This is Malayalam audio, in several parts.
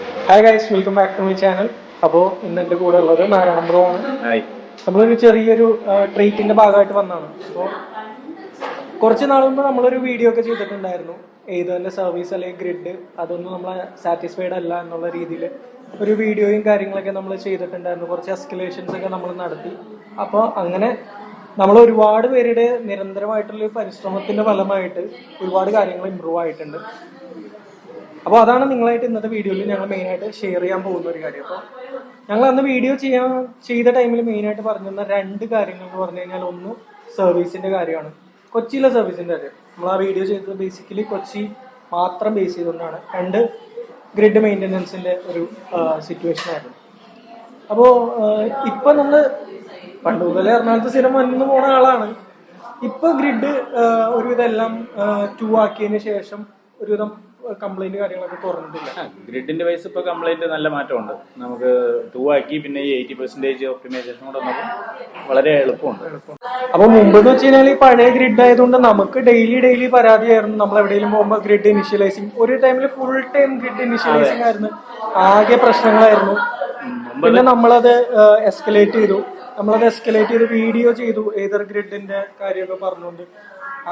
Hi guys welcome back to my channel അപ്പോൾ ഇന്ന് എന്റെ കൂടെ ഉള്ളത് നാരായണ ബ്രോ ആണ്. നമ്മളൊരു ചെറിയൊരു ട്രീറ്റിന്റെ ഭാഗമായിട്ട് വന്നതാണ്. അപ്പോൾ കുറച്ച് നാൾ മുമ്പ് നമ്മളൊരു വീഡിയോ ഒക്കെ ചെയ്തിട്ടുണ്ടായിരുന്നു. ഏതുതന്നെ സർവീസ് അല്ലെങ്കിൽ ഗ്രിഡ് അതൊന്നും നമ്മളെ സാറ്റിസ്ഫൈഡ് അല്ല എന്നുള്ള രീതിയിൽ ഒരു വീഡിയോയും കാര്യങ്ങളൊക്കെ നമ്മൾ ചെയ്തിട്ടുണ്ടായിരുന്നു. കുറച്ച് എസ്കലേഷൻസ് ഒക്കെ നമ്മൾ നടത്തി. അപ്പോൾ അങ്ങനെ നമ്മൾ ഒരുപാട് പേരുടെ നിരന്തരമായിട്ടുള്ള പരിശ്രമത്തിന്റെ ഫലമായിട്ട് ഒരുപാട് കാര്യങ്ങൾ ഇമ്പ്രൂവ് ആയിട്ടുണ്ട്. അപ്പോൾ അതാണ് നിങ്ങളായിട്ട് ഇന്നത്തെ വീഡിയോയിൽ ഞങ്ങൾ മെയിനായിട്ട് ഷെയർ ചെയ്യാൻ പോകുന്ന ഒരു കാര്യം. അപ്പോൾ ഞങ്ങൾ അന്ന് വീഡിയോ ചെയ്യാൻ ചെയ്ത ടൈമിൽ മെയിനായിട്ട് പറഞ്ഞിരുന്ന രണ്ട് കാര്യങ്ങൾ എന്ന് പറഞ്ഞു കഴിഞ്ഞാൽ ഒന്ന് സർവീസിന്റെ കാര്യമാണ്. കൊച്ചിയിലെ സർവീസിന്റെ കാര്യം. നമ്മൾ ആ വീഡിയോ ചെയ്തത് ബേസിക്കലി കൊച്ചി മാത്രം ബേസ് ചെയ്തുകൊണ്ടാണ്. രണ്ട് ഗ്രിഡ് മെയിന്റനൻസിന്റെ ഒരു സിറ്റുവേഷൻ ആയിരുന്നു. അപ്പോൾ ഇപ്പം നമ്മൾ പണ്ട് മുതലേ എറണാകുളത്ത് സ്ഥിരം വന്നു പോണ ആളാണ്. ഇപ്പൊ ഗ്രിഡ് ഒരുവിധം എല്ലാം ടൂ ആക്കിയതിന് ശേഷം ഒരുവിധം കംപ്ലൈന്റ് കാര്യങ്ങളൊക്കെ കുറഞ്ഞിട്ടില്ല. ഗ്രിഡിന്റെ വൈസ് ഇപ്പൊ കംപ്ലൈന്റ് നല്ല മാറ്റമുണ്ട്. നമുക്ക് ടൂ ആക്കി പിന്നെ ഈ എയ്റ്റി പെർസെന്റേജ് ഒപ്റ്റിമൈസേഷൻ കൂടെ നമുക്ക് വളരെ എളുപ്പമുണ്ട്. അപ്പൊ മുമ്പ് എന്ന് വെച്ച് കഴിഞ്ഞാൽ ഈ പഴയ ഗ്രിഡ് ആയതുകൊണ്ട് നമുക്ക് ഡെയിലി ഡെയിലി പരാതിയായിരുന്നു. നമ്മൾ എവിടെയെങ്കിലും പോകുമ്പോൾ ഗ്രിഡ് ഇനിഷ്യലൈസിങ് ഒരു ടൈമിൽ ഫുൾ ടൈം ഗ്രിഡ് ഇനിഷ്യലൈസിങ് ആയിരുന്നു. ആകെ പ്രശ്നങ്ങളായിരുന്നു. പിന്നെ നമ്മളത് എസ്കലേറ്റ് ചെയ്തു. നമ്മളത് എസ്കലേറ്റ് ചെയ്ത് വീഡിയോ ചെയ്തു. ഏതൊരു ഗ്രിഡിന്റെ കാര്യമൊക്കെ പറഞ്ഞുകൊണ്ട്.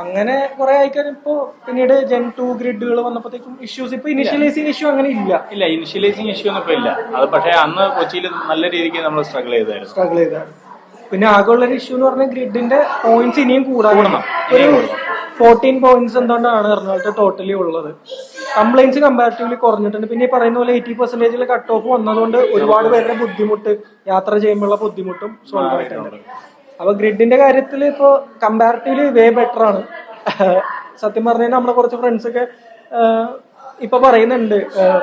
അങ്ങനെ കുറെ ആയിക്കാൻ ഇപ്പോ പിന്നീട് ജെൻ ടു ഗ്രിഡുകൾ വന്നപ്പോഴത്തേക്കും ഇഷ്യൂസ് ഇപ്പൊ ഇനിഷ്യലൈസിങ് ഇഷ്യൂ അങ്ങനെ ഇല്ല. ഇല്ല ഇനിഷ്യലൈസിങ് ഇഷ്യൂ ഒന്നും ഇപ്പൊ ഇല്ല. അത് പക്ഷേ അന്ന് കൊച്ചിയിൽ നല്ല രീതിക്ക് നമ്മൾ സ്ട്രഗിൾ ചെയ്തായിരുന്നു. സ്ട്രഗിൾ ചെയ്ത. പിന്നെ ആകെ ഉള്ള ഒരു ഇഷ്യൂ എന്ന് പറഞ്ഞാൽ ഗ്രിഡിന്റെ പോയിന്റ്സ് ഇനിയും കൂടാൻ ഒരു ഫോർട്ടീൻ പോയിന്റ്സ് എന്തുകൊണ്ടാണ് എറണാകുളത്ത് ടോട്ടലി ഉള്ളത്? കംപ്ലൈൻസ് കമ്പാരിറ്റീവ്ലി കുറഞ്ഞിട്ടുണ്ട്. പിന്നെ ഈ പറയുന്ന പോലെ എയ്റ്റി പെർസെന്റേജിൽ കട്ട് ഓഫ് വന്നതുകൊണ്ട് ഒരുപാട് പേരുടെ ബുദ്ധിമുട്ട് യാത്ര ചെയ്യുമ്പോഴുള്ള ബുദ്ധിമുട്ടും സോൾവ് ആയിട്ടുണ്ട്. അപ്പൊ ഗ്രിഡിന്റെ കാര്യത്തിൽ ഇപ്പോ കമ്പാരിറ്റീവ്ലി വേ ബെറ്റർ ആണ്. സത്യം പറഞ്ഞു കഴിഞ്ഞാൽ നമ്മുടെ കുറച്ച് ഫ്രണ്ട്സ് ഒക്കെ ഇപ്പൊ പറയുന്നുണ്ട്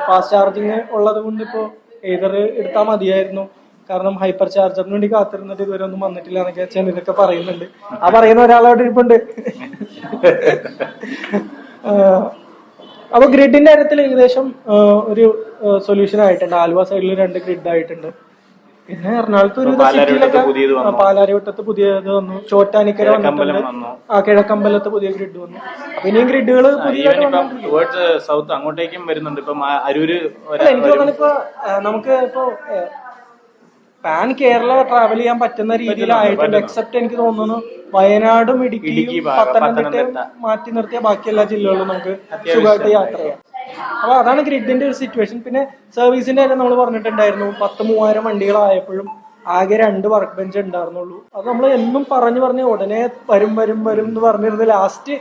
ഫാസ്റ്റ് ചാർജിങ് ഉള്ളത് കൊണ്ട് ഇപ്പോ ഏതർ എടുത്താൽ മതിയായിരുന്നു. കാരണം ഹൈപ്പർ ചാർജറിന് വേണ്ടി കാത്തിരുന്നിട്ട് ഇതുവരെ ഒന്നും വന്നിട്ടില്ല എന്നൊക്കെ ഇതൊക്കെ പറയുന്നുണ്ട്. ആ പറയുന്ന ഒരാളോട് ഇരിപ്പുണ്ട്. അപ്പൊ ഗ്രിഡിന്റെ കാര്യത്തിൽ ഏകദേശം ഒരു സൊല്യൂഷൻ ആയിട്ടുണ്ട്. ആലുവ സൈഡിൽ രണ്ട് ഗ്രിഡ് ആയിട്ടുണ്ട്. പിന്നെ എറണാകുളത്ത് ഒരു പാലാരിവട്ടത്ത് പുതിയത് വന്നു. വന്നു. ചോറ്റാനിക്കര വന്നിട്ടുണ്ട്. ആ കിഴക്കമ്പലത്ത് പുതിയ ഗ്രിഡ് വന്നു. അപ്പൊ ഇനിയും ഗ്രിഡുകൾ സൗത്ത് അങ്ങോട്ടേക്കും വരുന്നുണ്ട്. ഇപ്പം അരൂര് എനിക്ക് തോന്നുന്നു ഇപ്പൊ നമുക്ക് ഇപ്പൊ പാൻ കേരള ട്രാവൽ ചെയ്യാൻ പറ്റുന്ന രീതിയിലായിട്ടുണ്ട്. എക്സെപ്റ്റ് എനിക്ക് തോന്നുന്നു വയനാടും ഇടുക്കി ഇടുക്കിയും ഭാഗം, പത്തനംതിട്ടയും മാറ്റി നിർത്തിയ ബാക്കി എല്ലാ ജില്ലകളിലും നമുക്ക് സുഖമായിട്ട് യാത്ര ചെയ്യാം. അപ്പൊ അതാണ് ഗ്രിഡിന്റെ ഒരു സിറ്റുവേഷൻ പിന്നെ സർവീസിന്റെ കാര്യം നമ്മൾ പറഞ്ഞിട്ടുണ്ടായിരുന്നു. പത്ത് മൂവായിരം വണ്ടികളായപ്പോഴും ആകെ രണ്ട് വർക്ക് ബെഞ്ച് ഉണ്ടായിരുന്നുള്ളൂ. അത് നമ്മൾ എന്നും പറഞ്ഞു പറഞ്ഞ് ഉടനെ വരും വരും വരും എന്ന് പറഞ്ഞിരുന്ന ലാസ്റ്റ്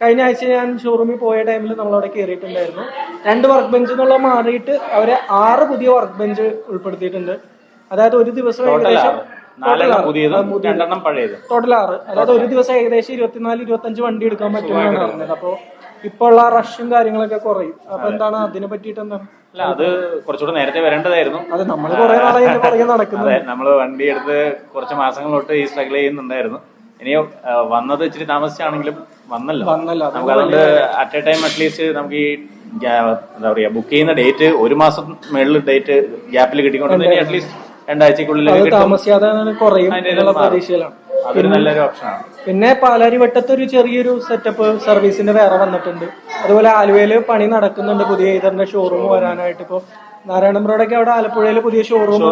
കഴിഞ്ഞ ആഴ്ച ഞാൻ ഷോറൂമിൽ പോയ ടൈമിൽ നമ്മളവിടെ കയറിയിട്ടുണ്ടായിരുന്നു രണ്ട് വർക്ക് ബെഞ്ച് എന്നുള്ള മാറിയിട്ട് അവരെ ആറ് പുതിയ വർക്ക് ബെഞ്ച് ഉൾപ്പെടുത്തിയിട്ടുണ്ട്. അതായത് ഒരു ദിവസം ഏകദേശം ടോട്ടൽ ആറ്. അതായത് ഒരു ദിവസം ഏകദേശം ഇരുപത്തിനാല് ഇരുപത്തഞ്ച് വണ്ടി എടുക്കാൻ പറ്റുമെന്നാണ് പറഞ്ഞത്. അപ്പൊ ഇപ്പൊ ഉള്ള റഷും കാര്യങ്ങളൊക്കെ കുറയും. അപ്പൊ എന്താണ് അതിനെ പറ്റിയിട്ട് എന്താണ് അല്ല അത് കുറച്ചുകൂടെ നേരത്തെ വരേണ്ടതായിരുന്നു. അത് നമ്മൾ കുറെ നാളായി ഇതിന്റെ പുറകെ നടക്കുന്നു. അതെ നമ്മൾ വണ്ടി എടുത്ത് കുറച്ച് മാസങ്ങൾ തൊട്ട് ഈ സ്ട്രഗിൾ ചെയ്യുന്നുണ്ടായിരുന്നു. ഇനിയോ ആ, വന്നത് ഇച്ചിരി താമസിച്ചാണെങ്കിലും വന്നല്ലോ. വന്നല്ലോ അത് നമുക്ക് അതുകൊണ്ട് അറ്റ് എ ടൈം അറ്റ്ലീസ്റ്റ് നമുക്ക് ഈ ഗ്യാ- എന്താ പറയാ ബുക്ക് ചെയ്യുന്ന ഡേറ്റ് ഒരു മാസം മേളിൽ ഡേറ്റ് ഗ്യാപ്പിൽ കിട്ടിക്കൊണ്ടിരുന്നെങ്കിൽ അറ്റ്ലീസ്റ്റ് രണ്ടാഴ്ചക്കുള്ളിൽ അത് കിട്ടും. താമസിയാതെ കുറയും അതിന്റെ എന്നുള്ള മാറും. പ്രതീക്ഷയിലാണ്. നല്ലൊരു ഓപ്ഷനാണ് പിന്നെ പാലാരി വട്ടത്ത് ഒരു ചെറിയൊരു സെറ്റപ്പ് സർവീസിന്റെ വേറെ വന്നിട്ടുണ്ട്. അതുപോലെ ആലുവയിൽ പണി നടക്കുന്നുണ്ട് പുതിയ ഇതറിന്റെ ഷോറൂം വരാനായിട്ട്. ഇപ്പൊ നാരായണൻ റോഡൊക്കെ അവിടെ ആലപ്പുഴയിൽ പുതിയ ഷോറൂം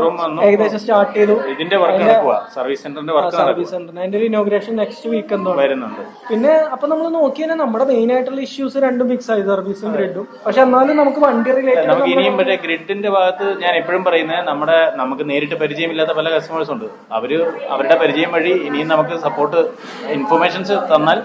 ഏകദേശം സ്റ്റാർട്ട് ചെയ്തു. ഇതിന്റെ വർക്ക് സർവീസ് സെന്ററിന്റെ വർക്ക് സർവീസ് സെന്ററിന് അതിന്റെ ഒരു ഇനോഗ്രേഷൻ നെക്സ്റ്റ് വീക്ക് എന്തോ വരുന്നുണ്ട്. പിന്നെ അപ്പൊ നമ്മൾ നോക്കിയാൽ നമ്മുടെ മെയിൻ ആയിട്ടുള്ള ഇഷ്യൂസ് രണ്ടും മിക്സ് ആയി. സർവീസും ഗ്രിഡും പക്ഷെ എന്നാലും നമുക്ക് വണ്ടി റിലേറ്റഡ് നമുക്ക് ഇനിയും മറ്റേ ഗ്രിഡിന്റെ ഭാഗത്ത് ഞാൻ എപ്പോഴും പറയുന്നത് നമ്മുടെ നമുക്ക് നേരിട്ട് പരിചയമില്ലാത്ത പല കസ്റ്റമേഴ്സ് ഉണ്ട്. അവർ അവരുടെ പരിചയം വഴി ഇനിയും നമുക്ക് സപ്പോർട്ട് ഇൻഫർമേഷൻസ് തന്നാൽ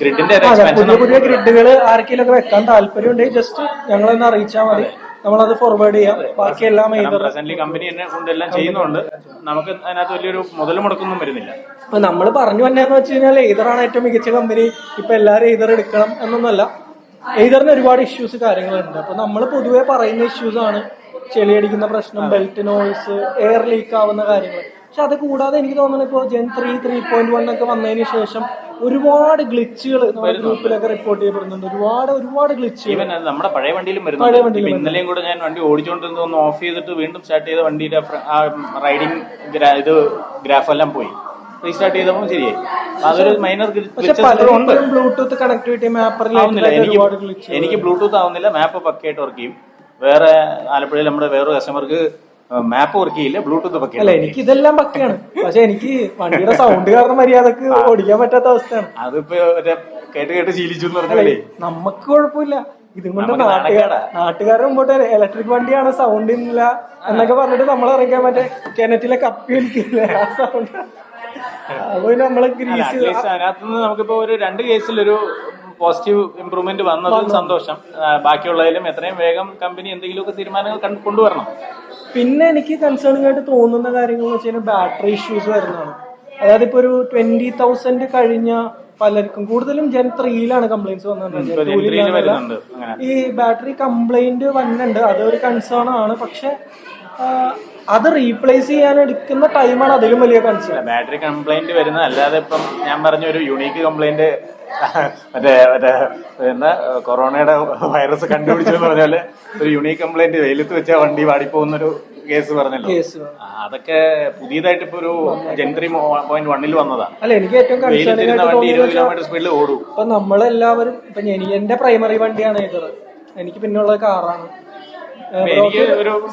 ഗ്രിഡിന്റെ പുതിയ പുതിയ ഗ്രിഡുകൾ ആർക്കെങ്കിലും ഒക്കെ വെക്കാൻ താല്പര്യം ഉണ്ടെങ്കിൽ ജസ്റ്റ് ഞങ്ങളൊന്ന് അറിയിച്ചാൽ മതി. നമ്മളത് ഫോർവേഡ് ചെയ്യാം. ബാക്കി എല്ലാം പ്രസന്റ്ലി കമ്പനി തന്നെ കൊണ്ടെല്ലാം ചെയ്യുന്നുണ്ട്. നമുക്ക് അതിനകത്ത് വലിയൊരു മുതൽ മുടക്കൊന്നും വരുന്നില്ല. അപ്പൊ നമ്മൾ പറഞ്ഞു വന്നതെന്ന് വെച്ച് കഴിഞ്ഞാൽ ഏതറാണ് ഏറ്റവും മികച്ച കമ്പനി ഇപ്പൊ എല്ലാവരും ഏതർ എടുക്കണം എന്നൊന്നല്ല. ഏതറിന് ഒരുപാട് ഇഷ്യൂസ് കാര്യങ്ങളുണ്ട്. അപ്പൊ നമ്മൾ പൊതുവെ പറയുന്ന ഇഷ്യൂസ് ആണ് ചെളിയടിക്കുന്ന പ്രശ്നം ബെൽറ്റ് നോയ്സ് എയർ ലീക്ക് ആവുന്ന കാര്യങ്ങൾ പക്ഷെ അത് കൂടാതെ എനിക്ക് തോന്നുന്നു ഇപ്പോൾ gen three three point one ഒക്കെ വന്നതിന് ശേഷം ഒരുപാട് ഗ്ലിച്ചുകൾ ഗ്രൂപ്പിലൊക്കെ റിപ്പോർട്ട് ചെയ്യപ്പെടുന്നുണ്ട്. ഒരുപാട് ഒരുപാട് ഗ്ലിച്ചുകൾ ഈവൻ നമ്മുടെ പഴയ വണ്ടിയിലും വരുന്നുണ്ട്. ഇപ്പൊ ഇന്നലെയും കൂടെ ഞാൻ വണ്ടി ഓടിച്ചുകൊണ്ടിരുന്ന ഒന്ന് ഓഫ് ചെയ്തിട്ട് വീണ്ടും സ്റ്റാർട്ട് ചെയ്ത വണ്ടിയുടെ റൈഡിങ് ഇത് ഗ്രാഫ് എല്ലാം പോയി. റീസ്റ്റാർട്ട് ചെയ്തപ്പോൾ ശരിയായി. അതൊരു മൈനർ പക്ഷെ ഉണ്ട്. ബ്ലൂടൂത്ത് കണക്ടിവിറ്റി മാപ്പർ ആവുന്നില്ല. എനിക്ക് ഗ്ലിച്ച് എനിക്ക് ബ്ലൂടൂത്ത് ആവുന്നില്ല. മാപ്പ് പക്കയായിട്ട് വർക്ക് ചെയ്യും. വേറെ ആലപ്പുഴയിൽ നമ്മുടെ വേറെ കസ്റ്റമർക്ക് മാപ്പ് വർക്ക് ചെയ്യില്ല ബ്ലൂടൂത്ത് വർക്ക് അല്ല എനിക്ക് ഇതെല്ലാം പക്കയാണ്. പക്ഷെ എനിക്ക് വണ്ടിയുടെ സൗണ്ട് കാരണം മര്യാദയ്ക്ക് ഓടിക്കാൻ പറ്റാത്ത അവസ്ഥയാണ്. അതിപ്പോ കേട്ട് കേട്ട് ശീലിച്ചു എന്ന് പറഞ്ഞാലേ. നമുക്ക് കുഴപ്പമില്ല. ഇതും കൊണ്ട് നാട്ടുകാരാ. നാട്ടുകാരുടെ മുമ്പോട്ട് ഇലക്ട്രിക് വണ്ടിയാണ് സൗണ്ട് ഇല്ല എന്നൊക്കെ പറഞ്ഞിട്ട് നമ്മൾ ഇറങ്ങിയാൽ മറ്റേ കിണറ്റിലെ കപ്പി വലിക്കില്ല ആ സൗണ്ട് അപ്പൊ ഗ്രീസ് അറ്റ്ലീസ്റ്റ് അതിനകത്ത് നിന്ന് നമുക്കിപ്പോ ഒരു രണ്ട് കേസിൽ ഒരു പോസിറ്റീവ് ഇമ്പ്രൂവ്മെന്റ് വന്നതിൽ സന്തോഷം. ബാക്കിയുള്ളതിലും എത്രയും വേഗം കമ്പനി എന്തെങ്കിലുമൊക്കെ തീരുമാനങ്ങൾ കൊണ്ടുവരണം. പിന്നെ എനിക്ക് കൺസേണിംഗ് ആയിട്ട് തോന്നുന്ന കാര്യങ്ങൾ എന്ന് വെച്ച് കഴിഞ്ഞാൽ ബാറ്ററി ഇഷ്യൂസ് വരുന്നതാണ്. അതായത് ഇപ്പൊ ഒരു ട്വന്റി തൗസൻഡ് കഴിഞ്ഞ പലർക്കും കൂടുതലും ജെൻ ത്രീയിലാണ് കംപ്ലൈന്റ്സ് വന്നത്. വന്നിട്ടുള്ളത് 3 ൽ വരുന്നുണ്ട്. അങ്ങനെ. ഈ ബാറ്ററി കംപ്ലൈന്റ് വന്നിട്ടുണ്ട്. അതൊരു കൺസേൺ ആണ്. പക്ഷെ അത് റീപ്ലേസ് ചെയ്യാൻ എടുക്കുന്ന ടൈമാണ് അതിലും വലിയ കൺസേൺ ബാറ്ററി കംപ്ലൈന്റ് വരുന്ന അല്ലാതെ ഇപ്പം ഞാൻ പറഞ്ഞ ഒരു യുണീക്ക് കംപ്ലൈന്റ് മറ്റേ മറ്റേ എന്താ കൊറോണയുടെ വൈറസ് കണ്ടുപിടിച്ചെന്ന് പറഞ്ഞാൽ ഒരു യുണീക്ക് കംപ്ലൈന്റ് വെയിലത്ത് വെച്ചാൽ വണ്ടി വാടിപ്പോകുന്നൊരു കേസ് പറഞ്ഞല്ലോ. അതൊക്കെ പുതിയതായിട്ട് ഇപ്പൊ ഒരു ജെൻത്രി പോയിന്റ് വണ്ണിൽ വന്നതാണ് അല്ല എനിക്ക് ഏറ്റവും വണ്ടി ഇരുപത് കിലോമീറ്റർ സ്പീഡിൽ ഓടും. ഇപ്പൊ നമ്മളെല്ലാവരും ഇപ്പൊ എനിക്ക് എന്റെ പ്രൈമറി വണ്ടിയാണ് ഇത്. എനിക്ക് പിന്നുള്ള കാറാണ്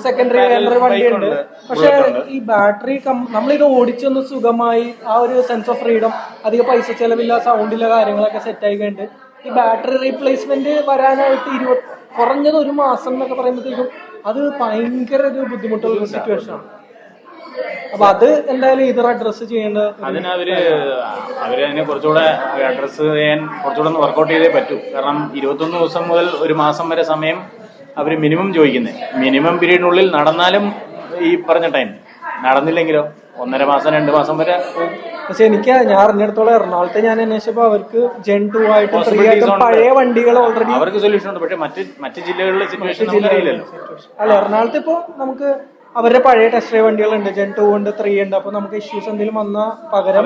സെക്കൻഡറി parallel വണ്ടിയുണ്ട്. പക്ഷെ ഈ ബാറ്ററി നമ്മളിത് ഓടിച്ചൊന്ന് സുഖമായി ആ ഒരു സെൻസ് ഓഫ് ഫ്രീഡം അധികം പൈസ ചെലവില്ല സൗണ്ടില്ല കാര്യങ്ങളൊക്കെ സെറ്റ് ആയി കഴിഞ്ഞിട്ട് ഈ ബാറ്ററി റീപ്ലേസ്മെന്റ് വരാനായിട്ട് ഇരുപത് കുറഞ്ഞത് ഒരു മാസം എന്നൊക്കെ പറയുമ്പോഴത്തേക്കും അത് ഭയങ്കര ഒരു ബുദ്ധിമുട്ടുള്ള ഒരു സിറ്റുവേഷൻ ആണ്. അപ്പൊ അത് എന്തായാലും ഇതർ അഡ്രസ് ചെയ്യേണ്ട ഒരു- അതിന് അവർ അവർ അതിനെ കുറച്ചുകൂടെ അഡ്രസ് ചെയ്യാൻ കുറച്ചുകൂടെ ഒന്ന് വർക്കൗട്ട് ചെയ്തേ പറ്റൂ. കാരണം ഇരുപത്തൊന്ന് ദിവസം മുതൽ ഒരു മാസം വരെ സമയം അവർ മിനിമം ചോദിക്കുന്നത് മിനിമം പീരീഡിനുള്ളിൽ നടന്നാലും ഈ പറഞ്ഞ ടൈം നടന്നില്ലെങ്കിലോ? ഒന്നര മാസം രണ്ട് മാസം വരെ പക്ഷെ എനിക്ക് ഞാൻ അറിഞ്ഞിടത്തോളം എറണാകുളത്തെ ഞാൻ അന്വേഷിച്ചപ്പോ അവർക്ക് ജെൻ ടു ആയിട്ട് ത്രീ പഴയ വണ്ടികൾ ഓൾറെഡി അവർക്ക് സൊല്യൂഷൻ ഉണ്ട്. പക്ഷെ മറ്റ് മറ്റ് ജില്ലകളിലെ സിറ്റുവേഷൻ അല്ല എറണാകുളത്ത് ഇപ്പൊ നമുക്ക് അവരുടെ പഴയ ടെസ്റ്റ് ഡ്രൈവ് വണ്ടികളുണ്ട്. ജെൻ ടു ഉണ്ട് ത്രീ ഉണ്ട്. അപ്പൊ നമുക്ക് ഇഷ്യൂസ് എന്തെങ്കിലും വന്ന പകരം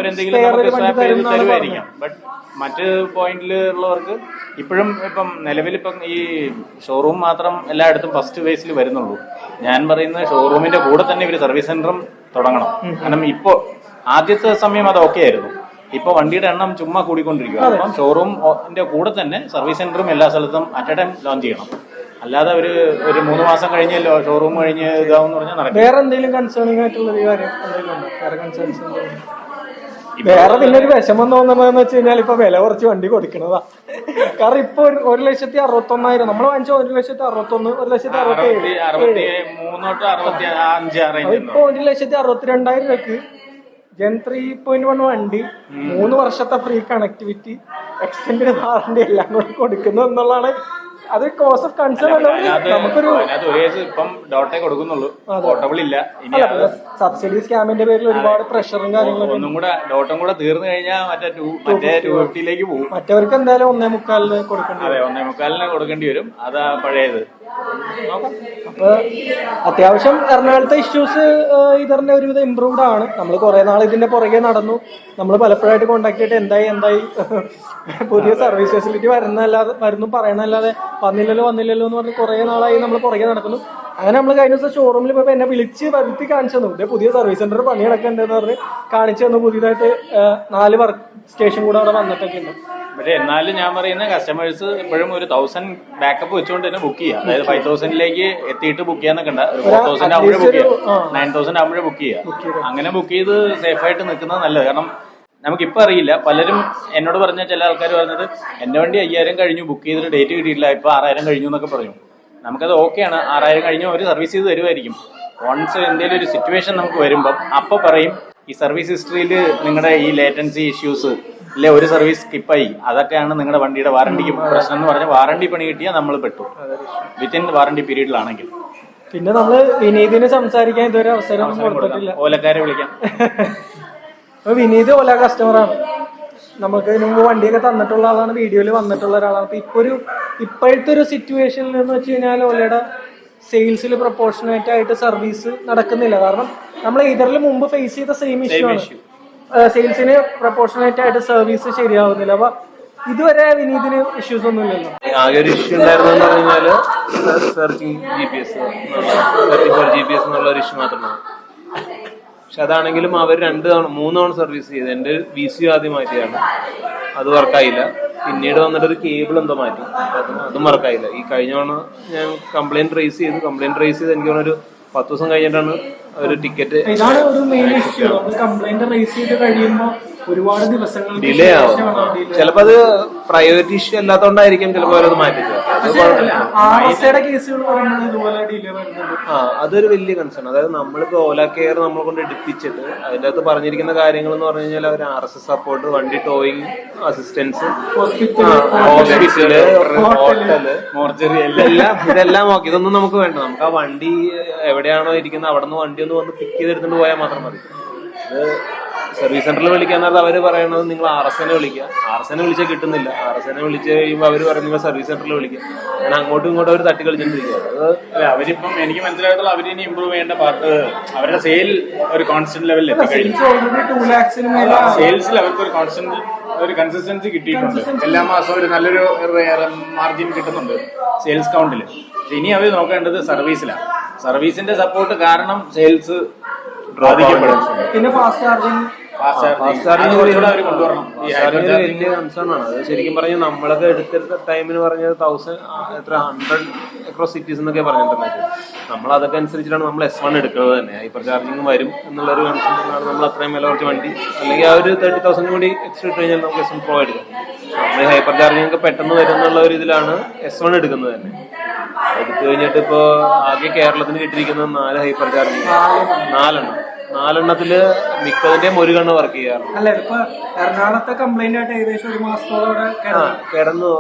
ബട്ട് മറ്റ് പോയിന്റിൽ ഉള്ളവർക്ക് ഇപ്പോഴും ഇപ്പം നിലവിൽ ഇപ്പം ഈ ഷോറൂം മാത്രം എല്ലായിടത്തും ഫസ്റ്റ് ഫേസിൽ വരുന്നുള്ളൂ. ഞാൻ പറയുന്നത് ഷോറൂമിന്റെ കൂടെ തന്നെ ഇവർ സർവീസ് സെന്ററും തുടങ്ങണം. കാരണം ഇപ്പോ ആദ്യത്തെ സമയം അത് ഓക്കെ ആയിരുന്നു. ഇപ്പൊ വണ്ടിയുടെ എണ്ണം ചുമ്മാ കൂടിക്കൊണ്ടിരിക്കുക അപ്പം ഷോറൂമിന്റെ കൂടെ തന്നെ സർവീസ് സെന്ററും എല്ലാ സ്ഥലത്തും അറ്റ് എ ടൈം ലോഞ്ച് ചെയ്യണം. അല്ലാതെ ഒരു ഒരു മൂന്ന് മാസം കഴിഞ്ഞല്ലോ ഷോറൂം കഴിഞ്ഞ് ഇതാവും പറഞ്ഞാൽ നടക്കും വേറെ എന്തെങ്കിലും കൺസേണിംഗ് ആയിട്ടുള്ള ഒരു കാര്യം എന്തെങ്കിലും ഉണ്ടോ? വേറെ കൺസേൺസ് വേറെ പിന്നെ ഒരു വിഷമം തോന്നുന്നതെന്ന് വെച്ച് കഴിഞ്ഞാൽ ഇപ്പൊ വില കുറച്ച് വണ്ടി കൊടുക്കണതാ കാരണം ഇപ്പൊ ഒരു- ഒരു ലക്ഷത്തി അറുപത്തി ഒന്നായിരം നമ്മൾ വാങ്ങിച്ച ഒരു ലക്ഷത്തി അറുപത്തി ഒന്ന് ഒരു ലക്ഷത്തി അറുപത്തി അറുപത്തി അറുപത്തി മൂന്ന് തൊട്ട് അറുപത്തി അഞ്ച് ആ റേഞ്ച് ഇപ്പൊ ഒരു ലക്ഷത്തി അറുപത്തിരണ്ടായിരം രൂപക്ക് ജെൻ ത്രീ പോയിന്റ് വൺ വണ്ടി മൂന്ന് വർഷത്തെ ഫ്രീ കണക്ടിവിറ്റി എക്സ്റ്റൻഡ് വാറണ്ടി എല്ലാം കൂടി കൊടുക്കുന്നു എന്നുള്ളതാണ് അത് കോസ് ഓഫ് കൺസേൺ നമുക്കൊരു ഇപ്പം ഡോട്ടേ കൊടുക്കുന്നുള്ളൂ. ഇല്ല. സബ്സിഡി സ്കാമിന്റെ പേരിൽ ഒരുപാട് പ്രഷറും കാര്യങ്ങളും ഒന്നും കൂടെ ഡോട്ടും കൂടെ തീർന്നു കഴിഞ്ഞാൽ മറ്റേ ടു മറ്റേ ടു ഫിഫ്റ്റിയിലേക്ക് പോകും. മറ്റവർക്ക് എന്തായാലും ഒന്നേ മുക്കാലിന് കൊടുക്കേണ്ടി വരും. അതെ ഒന്നേ മുക്കാലിന് കൊടുക്കേണ്ടി വരും. അതാ പഴയത്. അപ്പൊ അത്യാവശ്യം എറണാകുളത്തെ ഇഷ്യൂസ് ഇതറിന്റെ ഒരുവിധം ഇമ്പ്രൂവ്ഡ് ആണ്. നമ്മൾ കുറെ നാൾ ഇതിന്റെ പുറകെ നടന്നു. നമ്മൾ പലപ്പോഴായിട്ട് കോണ്ടാക്ട് ചെയ്തിട്ട് എന്തായി എന്തായി. പുതിയ സർവീസ് ഫെസിലിറ്റി വരുന്നല്ലാതെ വരുന്നു പറയണല്ലാതെ വന്നില്ലല്ലോ വന്നില്ലല്ലോ എന്ന് പറഞ്ഞ് കുറെ നാളായി നമ്മൾ പുറകെ നടക്കുന്നു. അങ്ങനെ നമ്മൾ കഴിഞ്ഞ ദിവസം ഷോറൂമിൽ പോയപ്പോൾ എന്നെ വിളിച്ച് വരുത്തി കാണിച്ചു തന്നു. ഇതേ പുതിയ സർവീസ് സെന്റർ പണി നടക്കണ്ടെന്ന് പറഞ്ഞ് കാണിച്ചു തന്നു പുതിയതായിട്ട് നാല് വർക്ക് സ്റ്റേഷൻ കൂടെ അവിടെ വന്നിട്ടൊക്കെ ഉണ്ട്. പക്ഷേ എന്നാലും ഞാൻ പറയുന്ന കസ്റ്റമേഴ്സ് എപ്പോഴും ഒരു തൗസൻഡ് ബാക്കപ്പ് വെച്ചുകൊണ്ട് തന്നെ ബുക്ക് ചെയ്യുക അതായത് ഫൈവ് തൗസൻഡിലേക്ക് എത്തിയിട്ട് ബുക്ക് ചെയ്യാന്നൊക്കെ ഉണ്ട് ഒരു ഫോർ തൗസൻഡ് ആവുമ്പോഴേ ബുക്ക് ചെയ്യുക നയൻ തൗസൻഡ് ആവുമ്പോഴേ ബുക്ക് ചെയ്യുക അങ്ങനെ ബുക്ക് ചെയ്ത് സേഫ് ആയിട്ട് നിൽക്കുന്നത് നല്ലത്. കാരണം നമുക്കിപ്പോൾ അറിയില്ല. പലരും എന്നോട് പറഞ്ഞ ചില ആൾക്കാർ പറഞ്ഞത് എന്റെ വണ്ടി അയ്യായിരം കഴിഞ്ഞു ബുക്ക് ചെയ്തിട്ട് ഡേറ്റ് കിട്ടിയിട്ടില്ല. ഇപ്പോൾ ആറായിരം കഴിഞ്ഞു എന്നൊക്കെ പറഞ്ഞു നമുക്കത് ഓക്കെയാണ് ആറായിരം കഴിഞ്ഞ് ഒരു സർവീസ് ചെയ്ത് തരുമായിരിക്കും വൺസ് എന്തെങ്കിലും ഒരു സിറ്റുവേഷൻ നമുക്ക് വരുമ്പം അപ്പൊ പറയും ഈ സർവീസ് ഹിസ്റ്ററിയിൽ നിങ്ങളുടെ ഈ ലേറ്റൻസി ഇഷ്യൂസ് അല്ലെ ഒരു സർവീസ് സ്കിപ്പായി അതൊക്കെയാണ് നിങ്ങളുടെ വണ്ടിയുടെ വാറണ്ടിക്ക് പ്രശ്നം എന്ന് പറഞ്ഞാൽ വാറണ്ടി പണി കിട്ടിയാൽ നമ്മൾ പെട്ടു. വിത്തിൻ വാറണ്ടി പീരീഡിലാണെങ്കിൽ പിന്നെ നമ്മൾ വിനീതിനെ സംസാരിക്കാൻ ഇതുവരെ അവസരം കൊടുത്തിട്ടില്ല. ഓലക്കാരെ വിളിക്കാം. വിനീത് ഓല കസ്റ്റമറാണ് നമുക്ക് ഇതിനു മുമ്പ് വണ്ടിയൊക്കെ തന്നിട്ടുള്ള ആളാണ് വീഡിയോയിൽ വന്നിട്ടുള്ള ഒരാളാണ്. അപ്പൊ ഇപ്പൊ ഒരു ഇപ്പോഴത്തെ ഒരു സിറ്റുവേഷനിൽ എന്ന് വെച്ച് കഴിഞ്ഞാൽ ഓലയുടെ സെയിൽസിൽ പ്രൊപ്പോർഷനേറ്റ് ആയിട്ട് സർവീസ് നടക്കുന്നില്ല. കാരണം നമ്മൾ ഇതറിൽ മുമ്പ് ഫേസ് ചെയ്ത സെയിം ഇഷ്യൂ ആണ്. സെയിൽസിന് പ്രൊപ്പോർഷനേറ്റ് ആയിട്ട് സർവീസ് ശരിയാവുന്നില്ല. അപ്പൊ ഇതുവരെ വിനീതിന് ഇഷ്യൂസ് ഒന്നും ഇല്ലല്ലോ. ആകെ ഒരു ഇഷ്യൂ ഉണ്ടായിരുന്നെന്ന് പറഞ്ഞാൽ searching G P S searching for G P S എന്നുള്ള ഒരു ഇഷ്യൂ മാത്രമാണ്. പക്ഷെ അതാണെങ്കിലും അവർ രണ്ട് തവണ മൂന്ന് തവണ സർവീസ് ചെയ്ത്. എന്റെ വി സി ആദ്യം മാറ്റിയാണ് അത് വർക്കായില്ല പിന്നീട് വന്നിട്ട് ഒരു കേബിൾ എന്തോ മാറ്റി. അതും അതും വർക്കായില്ല ഈ കഴിഞ്ഞ തവണ ഞാൻ കംപ്ലൈന്റ് റേസ് ചെയ്ത്. കംപ്ലൈന്റ് റേസ് ചെയ്ത് എനിക്ക് ഒരു പത്ത് ദിവസം കഴിഞ്ഞിട്ടാണ് ഒരു ടിക്കറ്റ് ഇതാണ് ഒരു മെയിൻ ഇഷ്യൂ കംപ്ലൈന്റ് റേസ് ചെയ്ത് കഴിയുമ്പോൾ ഒരുപാട് ദിവസങ്ങൾ ഡിലേ ആവും. ചിലപ്പോ അത് പ്രയോറിറ്റി ഇഷ്യൂ അല്ലാത്തോണ്ടായിരിക്കും ചിലപ്പോ അവരത് മാറ്റിച്ചത് ആ അതൊരു വലിയ കൺസേൺ അതായത് നമ്മളിപ്പോ ഓല കെയർ നമ്മളെ കൊണ്ട് എടുപ്പിച്ചിട്ട് അതിന്റെ അകത്ത് പറഞ്ഞിരിക്കുന്ന കാര്യങ്ങൾ എന്ന് പറഞ്ഞു കഴിഞ്ഞാൽ അവർ ആർ എസ് എസ് സപ്പോർട്ട് വണ്ടി towing assistance hospital hotel mortuary ഇതെല്ലാം ഇതെല്ലാം നോക്കി. ഇതൊന്നും നമുക്ക് വേണ്ട. നമുക്ക് ആ വണ്ടി എവിടെയാണോ ഇരിക്കുന്നത് അവിടെ നിന്ന് വണ്ടി ഒന്ന് വന്ന് പിക്ക് ചെയ്തെടുത്തിട്ട് പോയാൽ മാത്രം മതി. സർവീസ് സെന്ററിൽ വിളിക്കാൻ നേരത്തെ അവർ പറയണത്. നിങ്ങൾ ആർ എസ് എനെ വിളിക്കുക. ആർ എസ് എനെ വിളിച്ചാൽ കിട്ടുന്നില്ല. ആർ എസ് എനെ വിളിച്ച് കഴിയുമ്പോൾ അവർ പറയും നിങ്ങൾ സർവീസ് സെന്ററിൽ വിളിക്കുക. ഞാൻ അങ്ങോട്ടും ഇങ്ങോട്ടും അവർ തട്ടി കളിച്ചോണ്ടിരിക്കുക അത് അല്ല അവരിപ്പം എനിക്ക് മനസ്സിലായതുള്ള അവരിനി ഇമ്പ്രൂവ് ചെയ്യേണ്ട പാർട്ട് അവരുടെ സെയിൽ ഒരു കോൺസ്റ്റന്റ് ലെവലിൽ സെയിൽസിൽ അവർക്ക് ഒരു കോൺസ്റ്റന്റ് ഒരു കൺസിസ്റ്റൻസി കിട്ടിയിട്ടുണ്ട്. എല്ലാ മാസവും ഒരു നല്ലൊരു മാർജിൻ കിട്ടുന്നുണ്ട് സെയിൽസ് കൗണ്ടിൽ ഇനി അവർ നോക്കേണ്ടത് സർവീസിലാണ് സർവീസിന്റെ സപ്പോർട്ട് കാരണം സെയിൽസ് ബാധിക്കപ്പെടും പിന്നെ ഫാസ്റ്റ് ചാർജിങ് വലിയ അത് ശരിക്കും പറഞ്ഞാൽ നമ്മളൊക്കെ എടുത്ത ടൈമിന് പറഞ്ഞത് തൗസൻഡ് എത്ര ഹൺഡ്രഡ് അക്രോസ് സിറ്റീസ് എന്നൊക്കെ പറഞ്ഞിട്ടുണ്ട് നമ്മൾ അതൊക്കെ അനുസരിച്ചിട്ടാണ് നമ്മൾ എസ് വൺ എടുക്കുന്നത് തന്നെ. ഹൈപ്പർ ചാർജിങ് വരും എന്നുള്ളൊരു കൺസേൺ നമ്മൾ അത്രയും വില കുറച്ച് വണ്ടി അല്ലെങ്കിൽ ആ ഒരു തേർട്ടി തൗസൻഡ് കൂടി എക്സ്ട്രാ ഇട്ട് കഴിഞ്ഞാൽ നമുക്ക് എസ് വൺ പ്രോ എടുക്കാം നമ്മൾ ഹൈപ്പർ ചാർജിങ് ഒക്കെ പെട്ടെന്ന് വരും എന്നുള്ള ഒരു ഇതിലാണ് എസ് വൺ എടുക്കുന്നത് തന്നെ. എടുത്തു കഴിഞ്ഞിട്ട് ഇപ്പോൾ ആകെ കേരളത്തിന് കിട്ടിയിരിക്കുന്നത് നാല് ഹൈപ്പർ ചാർജിങ് നാലെണ്ണം. നാലെണ്ണത്തിൽ മിക്കതിന്റെയും ഒരു കണ്ണ് വർക്ക് ചെയ്യാറുണ്ട്. അല്ല എറണാകുളത്തെ കംപ്ലൈന്റ് ആയിട്ട് ഏകദേശം ഒരു കിടന്നു. കിടന്നു.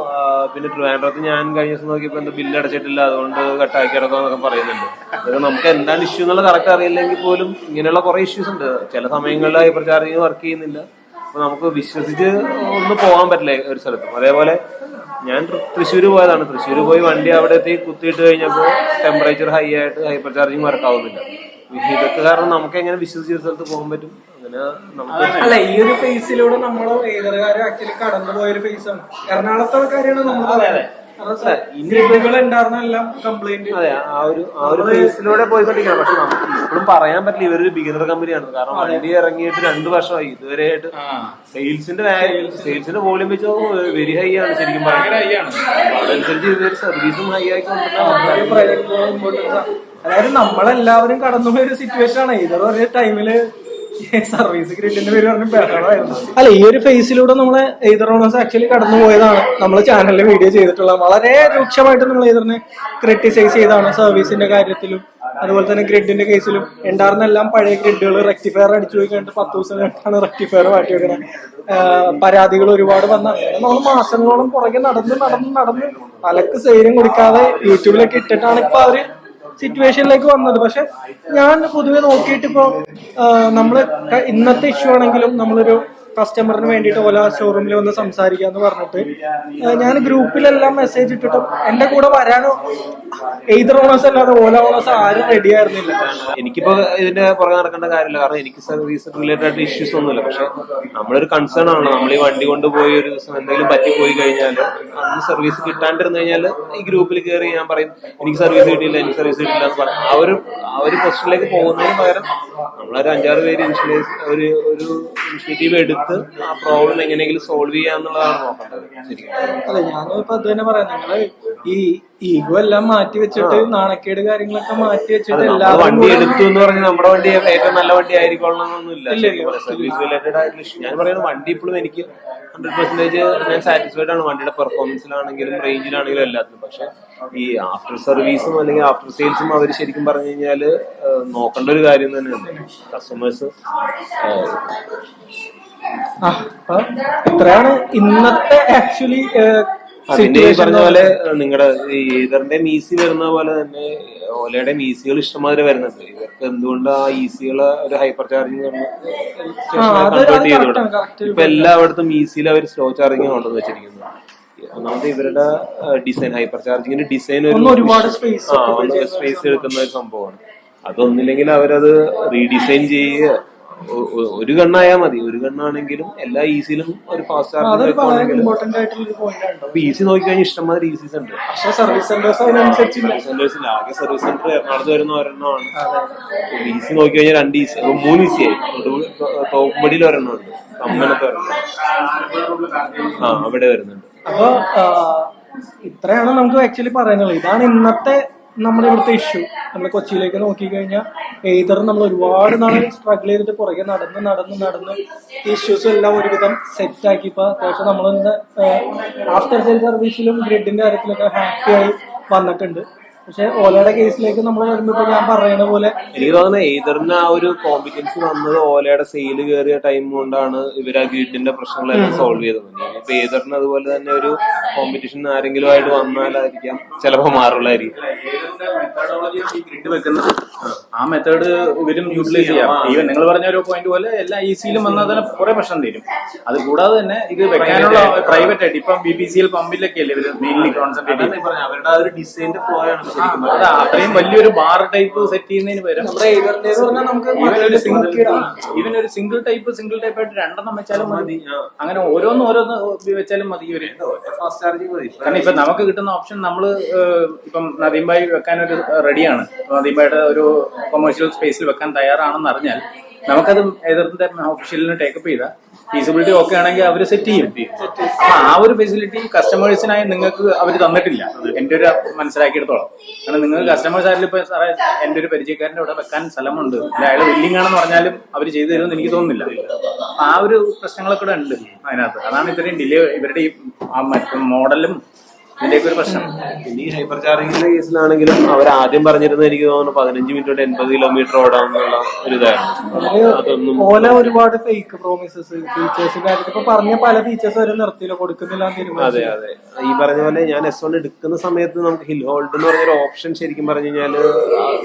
പിന്നെ ട്രിവാൻഡ്രത്ത് ഞാൻ കഴിഞ്ഞ ദിവസം നോക്കിയപ്പോ എന്താ ബില്ല് അടച്ചിട്ടില്ല അതുകൊണ്ട് കട്ടാക്കി കിടക്കാന്നൊക്കെ പറയുന്നുണ്ട്. അതായത് നമുക്ക് എന്താണ് ഇഷ്യൂ എന്നുള്ള കറക്റ്റ് അറിയില്ലെങ്കിൽ പോലും ഇങ്ങനെയുള്ള കുറെ ഇഷ്യൂസ് ഉണ്ട്. ചില സമയങ്ങളിൽ ഹൈപ്പർ ചാർജിങ് വർക്ക് ചെയ്യുന്നില്ല. അപ്പൊ നമുക്ക് വിശ്വസിച്ച് ഒന്ന് പോകാൻ പറ്റില്ല ഒരു സ്ഥലത്തും. അതേപോലെ ഞാൻ തൃശ്ശൂർ പോയതാണ്. തൃശ്ശൂർ പോയി വണ്ടി അവിടെ എത്തി കുത്തിയിട്ട് കഴിഞ്ഞപ്പോൾ ടെമ്പറേച്ചർ ഹൈ ആയിട്ട് ഹൈപ്പർ ചാർജിങ് വർക്ക് ആവുന്നില്ല. ഇതൊക്കെ കാരണം നമുക്ക് എങ്ങനെ വിശ്വസിച്ച സ്ഥലത്ത് പോകാൻ പറ്റും? അങ്ങനെ നമുക്ക് അല്ല ഈ ഒരു ഫേസിലൂടെ നമ്മൾ ഏതൊരുകാരും ആക്ച്വലി കടന്നു പോയ ഒരു ഫേസ് ആണ്. എറണാകുളത്തെ കാര്യമാണ് നമ്മൾ പറയുന്നത്. ഉണ്ടായിരുന്ന എല്ലാം കംപ്ലൈന്റ് അതെ ആ ഒരു ആ ഒരു ഫേസിലൂടെ പോയിക്കൊണ്ടിരിക്കണം പക്ഷെ നമുക്ക് ഇപ്പോഴും പറയാൻ പറ്റില്ല ഇവരൊരു ബിഗിനർ കമ്പനിയാണ് കാരണം വണ്ടി ഇറങ്ങിയിട്ട് രണ്ടു വർഷമായി. ഇതുവരെ ആയിട്ട് സെയിൽസിന്റെ സെയിൽസിന്റെ വോളിയം വെച്ച് വെരി ഹൈ ആണ് ശരിക്കും പറയുന്നത്. അതനുസരിച്ച് ഇവർ സർവീസും ഹൈ ആയിക്കൊണ്ടിരുന്ന ഇമ്പോർട്ടൻസ് അതായത് നമ്മളെല്ലാവരും കടന്നു പോയ ഒരു സിറ്റുവേഷൻ ആണ്. ഇതൊരു ഒരു ടൈമിൽ സർവീസ് ഗ്രിഡിന്റെ പേര് പറഞ്ഞ് ബഹളമായിരുന്നു. അല്ല ഈ ഒരു ഫേസിലൂടെ നമ്മളെ എയ്തറോണസ് ആക്ച്വലി കടന്നു പോയതാണ് നമ്മൾ ചാനലിൽ വീഡിയോ ചെയ്തിട്ടുള്ള വളരെ രൂക്ഷമായിട്ട് നമ്മൾ എയ്തറിനെ ക്രിട്ടിസൈസ് ചെയ്താണ് സർവീസിന്റെ കാര്യത്തിലും അതുപോലെ തന്നെ ഗ്രിഡിന്റെ കേസിലും ഉണ്ടായിരുന്ന എല്ലാം പഴയ ഗ്രിഡുകൾ റെക്ടിഫയർ അടിച്ചു പോയി കഴിഞ്ഞിട്ട് പത്ത് ദിവസം കഴിഞ്ഞിട്ടാണ് റെക്ടിഫയർ മാറ്റി വെക്കുന്നത് പരാതികൾ ഒരുപാട് വന്ന. നമ്മൾ മാസങ്ങളോളം പുറകെ നടന്ന് നടന്ന് നടന്ന് അലക്ക് സൈര്യം കൊടുക്കാതെ യൂട്യൂബിലൊക്കെ ഇട്ടിട്ടാണ് ഇപ്പൊ അവർ സിറ്റുവേഷനിലേക്ക് വന്നത്. പക്ഷെ ഞാൻ പൊതുവെ നോക്കിയിട്ട് നമ്മൾ ഇന്നത്തെ ഇഷ്യൂ ആണെങ്കിലും നമ്മളൊരു കസ്റ്റമറിന് വേണ്ടിയിട്ട് ഓല ഷോറൂമിൽ വന്ന് സംസാരിക്കാന്ന് പറഞ്ഞിട്ട് ഞാൻ ഗ്രൂപ്പിലെല്ലാം മെസ്സേജ് ഇട്ടിട്ടും എന്റെ കൂടെ വരാനോ എയ്തർ ഓണേഴ്സ് അല്ലാതെ ഓല ഓണേഴ്സ് ആരും റെഡി ആയിരുന്നില്ല. എനിക്കിപ്പോ ഇതിന്റെ പുറകെ നടക്കേണ്ട കാര്യമില്ല. കാരണം എനിക്ക് സർവീസ് റിലേറ്റഡ് ആയിട്ട് ഇഷ്യൂസ് ഒന്നുമില്ല. പക്ഷെ നമ്മളൊരു കൺസേൺ ആണ്. നമ്മൾ ഈ വണ്ടി കൊണ്ടുപോയി ഒരു ദിവസം എന്തെങ്കിലും പറ്റി പോയി കഴിഞ്ഞാൽ അന്ന് സർവീസ് കിട്ടാണ്ടിരുന്നു കഴിഞ്ഞാൽ ഈ ഗ്രൂപ്പിൽ കയറി ഞാൻ പറയും എനിക്ക് സർവീസ് കിട്ടിയില്ല എനിക്ക് സർവീസ് കിട്ടില്ല എന്ന് പറയും. ആ ഒരു ആ ഒരു പൊസിഷനിലേക്ക് പോകുന്നതിന് പകരം നമ്മളൊരു അഞ്ചാറ് പേര് ഇൻഷുറൻസ് ഒരു ഒരു ഇനിഷ്യേറ്റീവ് എടുത്ത് ആ പ്രോബ്ലം എങ്ങനെയെങ്കിലും സോൾവ് ചെയ്യാന്നുള്ളതാണ് നോക്കേണ്ടത്. ശരിക്കും അല്ല ഞാനിപ്പോ അത് തന്നെ പറയാം. നിങ്ങൾ ഈ ഈഗോ എല്ലാം മാറ്റി വെച്ചിട്ട് നാണക്കേട് കാര്യങ്ങളൊക്കെ മാറ്റി വെച്ചിട്ട് എല്ലാ വണ്ടി എടുത്തു എന്ന് പറഞ്ഞ് നമ്മുടെ വണ്ടി ഏറ്റവും നല്ല വണ്ടി ആയിരിക്കണമെന്നൊന്നുമില്ല സർവീസ് റിലേറ്റഡ് ആയിട്ടുള്ള. ഞാൻ പറയുന്നത് വണ്ടി ഇപ്പോഴും എനിക്ക് ഹൺഡ്രഡ് പെർസെന്റേജ് ഞാൻ സാറ്റിസ്ഫൈഡ് ആണ് വണ്ടിയുടെ പെർഫോമൻസിലാണെങ്കിലും റേഞ്ചിലാണെങ്കിലും എല്ലാത്തിനും പക്ഷെ ഈ ആഫ്റ്റർ സർവീസും അല്ലെങ്കിൽ ആഫ്റ്റർ സെയിൽസും അവർ ശരിക്കും പറഞ്ഞു കഴിഞ്ഞാൽ നോക്കേണ്ട ഒരു കാര്യം തന്നെയാണ്. കസ്റ്റമേഴ്സ് ഇത്രയാണ് ഇന്നത്തെ ആക്ച്വലി അതിന്റെ ഈ പറഞ്ഞ പോലെ നിങ്ങളുടെ ഈ ഈതറിന്റെ മീസി വരുന്ന പോലെ തന്നെ ഓലയുടെ മീസികൾ ഇഷ്ടംമാതിരി വരുന്നുണ്ട്. ഇവർക്ക് എന്തുകൊണ്ട് ആ ഈസികൾ ഒരു ഹൈപ്പർ ചാർജിങ് കൺവേർട്ട്. ഇപ്പൊ എല്ലായിടത്തും ഈസിയിൽ അവർ സ്ലോ ചാർജിങ് കൊണ്ടുവന്ന് വെച്ചിരിക്കുന്നു ഒന്നാമത് ഇവരുടെ ഡിസൈൻ ഹൈപ്പർ ചാർജിങ്ങിന്റെ ഡിസൈൻ ഒരുപാട് സ്പേസ് എടുക്കുന്ന ഒരു സംഭവമാണ്. അതൊന്നില്ലെങ്കിൽ അവരത് റീഡിസൈൻ ചെയ്യുക. ഒരു ഗണ്ണായാൽ മതി. ഒരു ഗണ്ണാണെങ്കിലും എല്ലാ ഈസിയിലും ഒരു ഫാസ്റ്റ് ചാർജ് വളരെ ചാർജിങ് ഇമ്പോർട്ടന്റ് ആയിട്ടുള്ള ഒരു പോയിന്റ് ആണ് അപ്പൊ ഈസി നോക്കിക്കഴിഞ്ഞാൽ ഇഷ്ടംമാതിരി ഈസീസ് ഉണ്ട്. സർവീസ് സെന്റേഴ്സ് അതിനനുസരിച്ചില്ല. ആകെ സർവീസ് സെന്റർ എറണാകുളത്ത് വരുന്ന ഒരെണ്ണമാണ്. ഈസി നോക്കി കഴിഞ്ഞാൽ രണ്ട് ഈസി മൂന്ന് ഈസി ആയി. തോപ്പുംപടിയിൽ ഒരെണ്ണം ഉണ്ട് കമ്മനത്ത് ഒരെണ്ണം ആ അവിടെ വരുന്നുണ്ട്. അപ്പൊ ഇത്രയാണ് നമുക്ക് ആക്ച്വലി പറയാനുള്ളത്. ഇതാണ് ഇന്നത്തെ നമ്മുടെ ഇവിടുത്തെ ഇഷ്യൂ നമ്മൾ കൊച്ചിയിലേക്ക് നോക്കിക്കഴിഞ്ഞാൽ ഏതർ നമ്മൾ ഒരുപാട് നാൾ സ്ട്രഗിൾ ചെയ്തിട്ട് പുറകെ നടന്ന് നടന്ന് നടന്ന് ഇഷ്യൂസ് എല്ലാം ഒരുവിധം സെറ്റ് ആക്കി. ഇപ്പൊ അത്യാവശ്യം നമ്മളൊന്ന് ആഫ്റ്റർ സെയിൽ സർവീസിലും ഗ്രിഡിന്റെ കാര്യത്തിലൊക്കെ ഹാപ്പി ആയി വന്നിട്ടുണ്ട്. പക്ഷെ ഓലയുടെ കേസിലേക്ക് നമ്മൾ വരുമ്പോ ഞാൻ പറയുന്ന പോലെ എനിക്ക് തോന്നുന്നത് എയ്തറിന് ആ ഒരു കോമ്പിറ്റൻസ് വന്നത് ഓലയുടെ സെയിൽ കയറിയ ടൈം കൊണ്ടാണ് ഇവർ ആ ഗ്രിഡിന്റെ പ്രശ്നങ്ങളെല്ലാം സോൾവ് ചെയ്തത്. ഇപ്പൊ എയ്തറിന് അതുപോലെ തന്നെ ഒരു കോമ്പറ്റീഷൻ ആരെങ്കിലും ആയിട്ട് വന്നാലായിരിക്കാം ചിലപ്പോ മാറുള്ളായിരിക്കും. ഗ്രിഡ് വെക്കുന്നത് ആ മെത്തേഡ് ഇവരും യൂട്ടിലൈസ് ചെയ്യാം. ഈവൻ നിങ്ങൾ പറഞ്ഞ ഒരു പോയിന്റ് പോലെ എല്ലാ ഈസിയിലും വന്നാൽ തന്നെ കുറെ പ്രശ്നം തീരും. അത് കൂടാതെ തന്നെ ഇത് വെക്കാനുള്ള പ്രൈവറ്റ് ആയിട്ട്. ഇപ്പം ബി ബി സി എൽ പമ്പിലൊക്കെ അല്ലേ ഇവർ മെയിൻലി കോൺസെൻട്രേറ്റ് ചെയ്യുന്നത്? അവരുടെ ആ ഒരു ഡിസൈന്റെ ഫ്ലോ ആണ്. അതാ അത്രയും വലിയൊരു ബാർ ടൈപ്പ് സെറ്റ് ചെയ്യുന്നതിന് പകരം ഈവൻ ഒരു സിംഗിൾ ഈവൻ ഒരു സിംഗിൾ ടൈപ്പ് സിംഗിൾ ടൈപ്പ് ആയിട്ട് രണ്ടെണ്ണം വെച്ചാലും മതി. അങ്ങനെ ഓരോന്ന് ഓരോന്ന് വെച്ചാലും മതി ഒരു ഫാസ്റ്റ് ചാർജിങ് മതി. കാരണം ഇപ്പൊ നമുക്ക് കിട്ടുന്ന ഓപ്ഷൻ നമ്മൾ ഇപ്പം നദീംബായി വെക്കാൻ ഒരു റെഡിയാണ് നദീംബായുടെ ഒരു കൊമേഴ്ഷ്യൽ സ്പേസിൽ വെക്കാൻ തയ്യാറാണെന്ന് അറിഞ്ഞാൽ നമുക്കത് എതിർത്തിന്റെ ഒഫീഷ്യലിന് ടേക്കപ്പ് ചെയ്ത. ഫീസിബിലിറ്റി ഓക്കെ ആണെങ്കിൽ അവർ സെറ്റ് ചെയ്യും. അപ്പൊ ആ ഒരു ഫെസിലിറ്റി കസ്റ്റമേഴ്സിനായി നിങ്ങൾക്ക് അവർ തന്നിട്ടില്ല. എന്റെ ഒരു മനസ്സിലാക്കിയെടുത്തോളം. കാരണം നിങ്ങൾ കസ്റ്റമേഴ്സ് ആയാലും ഇപ്പൊ സാറേ എന്റെ ഒരു പരിചയക്കാരന്റെ അവിടെ വെക്കാൻ സ്ഥലമുണ്ട്. അയാൾ വില്ലിംഗ് ആണെന്ന് പറഞ്ഞാലും അവർ ചെയ്തു തരുമെന്ന് എനിക്ക് തോന്നുന്നില്ല. ആ ഒരു പ്രശ്നങ്ങളൊക്കെ ഉണ്ട് അതിനകത്ത്. അതാണ് ഇത്രയും ഡിലേ ഇവരുടെ ഈ മോഡലും ഇതിന്റെയൊക്കെ ഒരു പ്രശ്നം. പിന്നെ ഈ ഹൈപ്പർ ചാർജിങ്ങിന്റെ കേസിലാണെങ്കിലും അവർ ആദ്യം പറഞ്ഞിരുന്നത് എനിക്ക് തോന്നുന്നു പതിനഞ്ച് മിനിറ്റ് കൊണ്ട് എൺപത് കിലോമീറ്റർ ഓടാമെന്നുള്ള ഒരു ഇതായിരുന്നു അതൊന്നും ഓല ഒരുപാട് ഫേക്ക് പ്രോമിസസ് ഫീച്ചേഴ്സ് പറഞ്ഞ പല ഫീച്ചേഴ്സ് വരെ നിർത്തിയില്ല കൊടുക്കുന്നില്ല അതെ അതെ. ഈ പറഞ്ഞ പോലെ ഞാൻ എസ് വൺ എടുക്കുന്ന സമയത്ത് നമുക്ക് ഹിൽ ഹോൾഡ് എന്ന് പറഞ്ഞൊരു ഓപ്ഷൻ ശരിക്കും പറഞ്ഞു കഴിഞ്ഞാൽ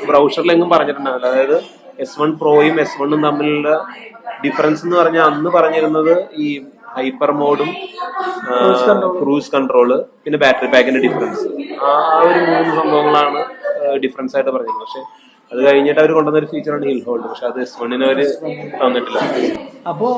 ബ്രൗഷറിലെങ്ങും പറഞ്ഞിട്ടുണ്ടാവില്ല. അതായത് എസ് വൺ പ്രോയും എസ് വണ്ണും തമ്മിലുള്ള ഡിഫറൻസ് എന്ന് പറഞ്ഞാൽ അന്ന് പറഞ്ഞിരുന്നത് ഈ ഹൈപ്പർ മോഡും ക്രൂസ് കൺട്രോൾ പിന്നെ ബാറ്ററി പാക്കിന്റെ ഡിഫറൻസ് ആ ഒരു മൂന്ന് സംഭവങ്ങളാണ് ഡിഫറൻസ് ആയിട്ട് പറഞ്ഞത്. പക്ഷെ അത് കഴിഞ്ഞിട്ട് അവർ കൊണ്ടുവന്ന ഒരു ഫീച്ചറാണ് ഹിൽ ഹോൾഡ് പക്ഷെ അത് എസ് വണ്ണിന് അവർ തന്നിട്ടില്ല. അപ്പോ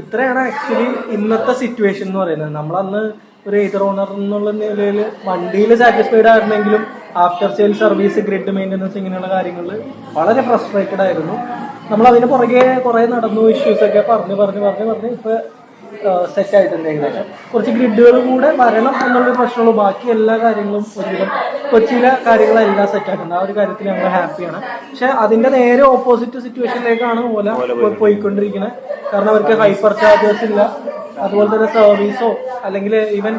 ഇത്രയാണ് ആക്ച്വലി ഇന്നത്തെ സിറ്റുവേഷൻ എന്ന് പറയുന്നത്. നമ്മളന്ന് ഒരു എയ്തർ ഓണർ എന്നുള്ള നിലയിൽ വണ്ടിയിൽ satisfied ആയിരുന്നെങ്കിലും after sale service grid maintenance ഇങ്ങനെയുള്ള കാര്യങ്ങളിൽ വളരെ ഫ്രസ്ട്രേറ്റഡ് ആയിരുന്നു. നമ്മൾ അതിന് പുറകെ കുറേ നടന്നു ഇഷ്യൂസ് ഒക്കെ പറഞ്ഞ് പറഞ്ഞ് പറഞ്ഞ് പറഞ്ഞ്. ഇപ്പൊ സെറ്റ് ആയിട്ടുണ്ട് ഏകദേശം. കുറച്ച് ഗ്രിഡുകൾ കൂടെ വരണം എന്നുള്ളൊരു പ്രശ്നമുള്ളൂ. ബാക്കി എല്ലാ കാര്യങ്ങളും ഒരുവിധം കൊച്ചിയിലെ കാര്യങ്ങളെല്ലാം സെറ്റ് ആയിട്ടുണ്ട്. ആ ഒരു കാര്യത്തിൽ ഞങ്ങൾ ഹാപ്പിയാണ് പക്ഷെ അതിന്റെ നേരെ ഓപ്പോസിറ്റ് സിറ്റുവേഷനിലേക്കാണ് ഓല പോയിക്കൊണ്ടിരിക്കുന്നത്. കാരണം അവർക്ക് ഹൈപ്പർ ചാർജേഴ്സ് ഇല്ല. അതുപോലെ തന്നെ സർവീസോ അല്ലെങ്കിൽ ഈവൻ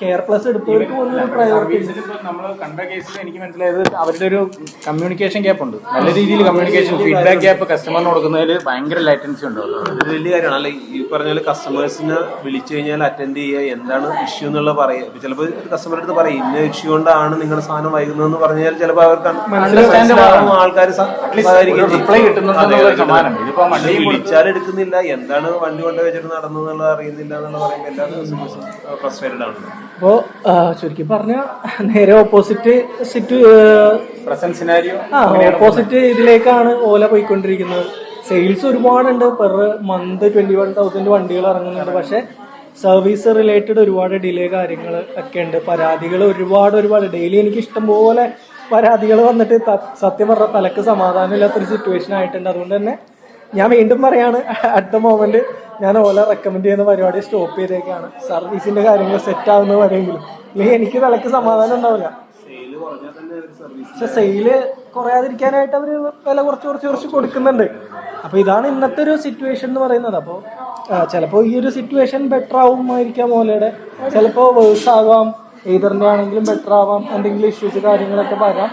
കെയർ പ്ലസ് എടുത്തവർക്ക് പോലും ഒരു പ്രയോറിറ്റി നമ്മൾ കണ്ട കേസിൽ എനിക്ക് മനസ്സിലായത് അവരുടെ ഒരു കമ്മ്യൂണിക്കേഷൻ ഗ്യാപ്പ് ഉണ്ട്. നല്ല രീതിയിൽ കമ്മ്യൂണിക്കേഷൻ ഫീഡ്ബാക്ക് ഗ്യാപ്പ് കസ്റ്റമറിന് കൊടുക്കുന്നതിൽ ഭയങ്കര ലൈറ്റൻസി ഉണ്ട്. ഇത് വലിയ കാര്യമാണ്. അല്ല ഈ പറഞ്ഞ കസ്റ്റമേഴ്സിനെ വിളിച്ചു കഴിഞ്ഞാൽ അറ്റൻഡ് ചെയ്യുക എന്താണ് ഇഷ്യൂ എന്നുള്ള പറയുക ചിലപ്പോൾ കസ്റ്റമർ അടുത്ത് പറയും ഇന്ന ഇഷ്യൂ കൊണ്ടാണ് നിങ്ങളുടെ സാധനം വൈകുന്നതെന്ന് പറഞ്ഞാൽ ചിലപ്പോൾ അവർക്ക് ആൾക്കാർ വിളിച്ചാൽ എടുക്കുന്നില്ല. എന്താണ് വണ്ടി കൊണ്ട് വെച്ചിട്ട് നടന്നതെന്നുള്ളത് അറിയുന്നില്ല എന്നുള്ള പറയുമ്പോൾ എല്ലാ കസ്റ്റമേഴ്സും ഫ്രസ്ട്രേറ്റഡ് അപ്പോ ചുരുക്കി പറഞ്ഞ നേരെ ഓപ്പോസിറ്റ് സിറ്റു ആ ഓപ്പോസിറ്റ് ഇതിലേക്കാണ് ഓല പോയിക്കൊണ്ടിരിക്കുന്നത്. സെയിൽസ് ഒരുപാടുണ്ട്. Per month twenty one thousand വണ്ടികൾ ഇറങ്ങുന്നുണ്ട്. പക്ഷെ സർവീസ് റിലേറ്റഡ് ഒരുപാട് ഡിലേ കാര്യങ്ങൾ ഒക്കെ ഉണ്ട്. പരാതികൾ ഒരുപാട് ഒരുപാട്. ഡെയിലി എനിക്ക് ഇഷ്ടം പോലെ പരാതികൾ വന്നിട്ട് സത്യം പറഞ്ഞ തലക്ക് സമാധാനമില്ലാത്തൊരു സിറ്റുവേഷൻ ആയിട്ടുണ്ട്. അതുകൊണ്ട് തന്നെ ഞാൻ വീണ്ടും പറയാണ് അടുത്ത മോമെന്റ് ഞാൻ ഓല റെക്കമെൻഡ് ചെയ്യുന്ന പരിപാടി സ്റ്റോപ്പ് ചെയ്തേക്കാണ്. സർവീസിന്റെ കാര്യങ്ങൾ സെറ്റ് ആവുന്ന വരെയെങ്കിലും. ഇല്ലെങ്കിൽ എനിക്ക് തലക്ക് സമാധാനം ഉണ്ടാവില്ല. പക്ഷെ സെയിൽ കുറയാതിരിക്കാനായിട്ട് അവർ വില കുറച്ച് കുറച്ച് കുറച്ച് കൊടുക്കുന്നുണ്ട്. അപ്പൊ ഇതാണ് ഇന്നത്തെ ഒരു സിറ്റുവേഷൻ എന്ന് പറയുന്നത്. അപ്പോൾ ചിലപ്പോൾ ഈ ഒരു സിറ്റുവേഷൻ ബെറ്റർ ആവുമായിരിക്കാം ഓലയുടെ. ചിലപ്പോൾ വേഴ്സ് ആവാം. ഏതറിന്റെ ആണെങ്കിലും ബെറ്റർ ആവാം. എന്തെങ്കിലും ഇഷ്യൂസ് കാര്യങ്ങളൊക്കെ വരാം.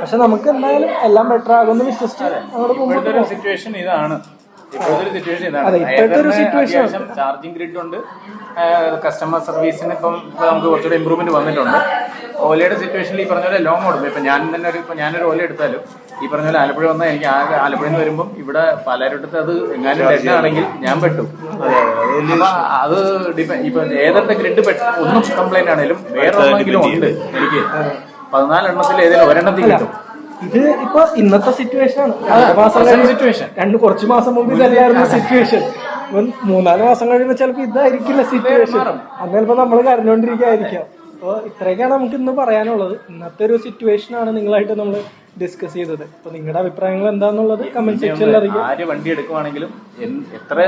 പക്ഷെ നമുക്ക് എന്തായാലും എല്ലാം ബെറ്റർ ആകുമെന്ന് വിശ്വസിച്ച് അങ്ങോട്ട് മുമ്പോട്ട് സിറ്റുവേഷൻ ഇതാണ്. ഇപ്പോഴത്തെ ഒരു സിറ്റുവേഷൻ ഇതാണ്. ഇപ്പോഴത്തെ ഒരു situation. ചാർജിങ് ഗ്രിഡ് ഉണ്ട്. കസ്റ്റമർ സർവീസിന് ഇപ്പം ഇപ്പം നമുക്ക് കുറച്ചുകൂടി ഇമ്പ്രൂവ്മെന്റ് വന്നിട്ടുണ്ട്. ഓലയുടെ സിറ്റുവേഷനിൽ ഈ പറഞ്ഞ പോലെ ലോങ് ഓടും. ഇപ്പം ഞാൻ തന്നെ ഒരു ഇപ്പം ഞാനൊരു ഓല എടുത്താലും ഈ പറഞ്ഞ പോലെ ആലപ്പുഴ വന്നാൽ എനിക്ക് ആകെ ആലപ്പുഴയിൽ നിന്ന് വരുമ്പം ഇവിടെ പലരുടെ അത് എങ്ങാനും ഡെഡ് ആണെങ്കിൽ ഞാൻ പെട്ടു. അപ്പൊ അത് ഡിപെൻഡ് ഇപ്പൊ ഏതൊക്കെ ഗ്രിഡ് ഒന്നും കംപ്ലൈന്റ് ആണെങ്കിലും വേറെ ഒന്നെങ്കിലും ഉണ്ട്. എനിക്ക്. പതിനാലെണ്ണത്തിൽ ഏതെങ്കിലും ഒരെണ്ണത്തിൽ കിട്ടും. ഇത് ഇപ്പൊ ഇന്നത്തെ സിറ്റുവേഷൻ ആണ്. രണ്ട് മാസം കഴിഞ്ഞ് സിറ്റുവേഷൻ രണ്ട് കുറച്ച് മാസം മുമ്പ് ഇതല്ലായിരുന്നു സിറ്റുവേഷൻ മൂന്നാൽ മാസം കഴിയുമ്പോൾ ചിലപ്പോൾ ഇതായിരിക്കില്ല സിറ്റുവേഷൻ അന്ന് ചിലപ്പോൾ നമ്മൾ കരഞ്ഞോണ്ടിരിക്കായിരിക്കാം അപ്പോൾ ഇത്രയൊക്കെയാണ് നമുക്ക് ഇന്ന് പറയാനുള്ളത്. ഇന്നത്തെ ഒരു സിറ്റുവേഷൻ ആണ് നിങ്ങളായിട്ട് നമ്മൾ ഡിസ്കസ് ചെയ്തത്. അപ്പൊ നിങ്ങളുടെ അഭിപ്രായങ്ങൾ എന്താണെന്നുള്ളത് കമന്റ് സെക്ഷനിൽ അറിയാം ആര് വണ്ടി എടുക്കുവാണെങ്കിലും എത്ര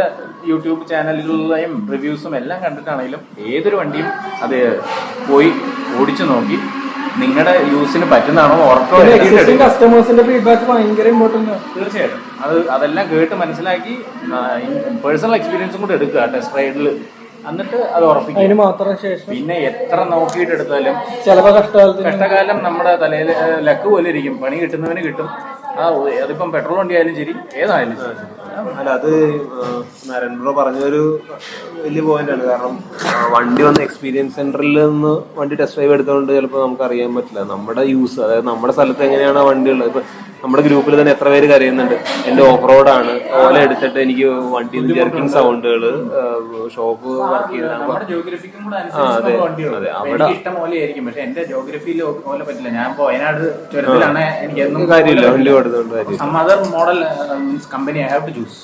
യൂട്യൂബ് ചാനലുകളിലെയും റിവ്യൂസും എല്ലാം കണ്ടിട്ടാണെങ്കിലും ഏതൊരു വണ്ടിയും അത് പോയി ഓടിച്ചു നോക്കി നിങ്ങളുടെ യൂസിന് പറ്റുന്നതാണോ ഉറക്കം കസ്റ്റമേഴ്സിന്റെ ഫീഡ്ബാക്ക് ഭയങ്കര ഇമ്പോർട്ടന്റ് തീർച്ചയായിട്ടും. അത് അതെല്ലാം കേട്ട് മനസ്സിലാക്കി പേഴ്സണൽ എക്സ്പീരിയൻസും കൂടെ എടുക്കുക ടെസ്റ്റ് റൈഡിൽ എന്നിട്ട് അത് ഉറപ്പിക്കും അതിന് മാത്രം ശേഷം പിന്നെ എത്ര നോക്കിയിട്ട് എടുത്താലും ചിലപ്പോൾ കഷ്ടകാലം കഷ്ടകാലം നമ്മുടെ തലയിൽ ലക്ക് പോലെ ഇരിക്കും. പണി കിട്ടുന്നവന് കിട്ടും. ആ അതിപ്പം പെട്രോൾ വണ്ടി ആയാലും ശരി. ഏതായാലും അല്ല അത് നരേന്ദ്ര പറഞ്ഞൊരു വലിയ പോയിന്റ് ആണ് കാരണം വണ്ടി വന്ന് എക്സ്പീരിയൻസ് സെന്ററിൽ നിന്ന് വണ്ടി ടെസ്റ്റ് ഡ്രൈവ് എടുത്തുകൊണ്ട് ചിലപ്പോൾ നമുക്ക് അറിയാൻ പറ്റില്ല. നമ്മുടെ യൂസ് അതായത് നമ്മുടെ സ്ഥലത്ത് എങ്ങനെയാണ് വണ്ടി ഉള്ളത്? ഇപ്പൊ നമ്മുടെ ഗ്രൂപ്പിൽ തന്നെ എത്ര പേര് കരയുന്നുണ്ട്? എന്റെ ഓഫ് റോഡാണ് ഓല എടുത്തിട്ട് എനിക്ക് വണ്ടി ജെർക്കിംഗ് സൗണ്ടുകൾ ഷോപ്പ് വർക്ക് അപ്പൊ അവിടെ- ഇഷ്ടം പോലെ ആയിരിക്കും പക്ഷെ എന്റെ ജോഗ്രഫിയിൽ ഓല പറ്റില്ല. ഞാൻ വയനാട് ചുരത്തിലാണ് എനിക്ക് എന്നും കാര്യമില്ല. വണ്ടി some other model means company I have to choose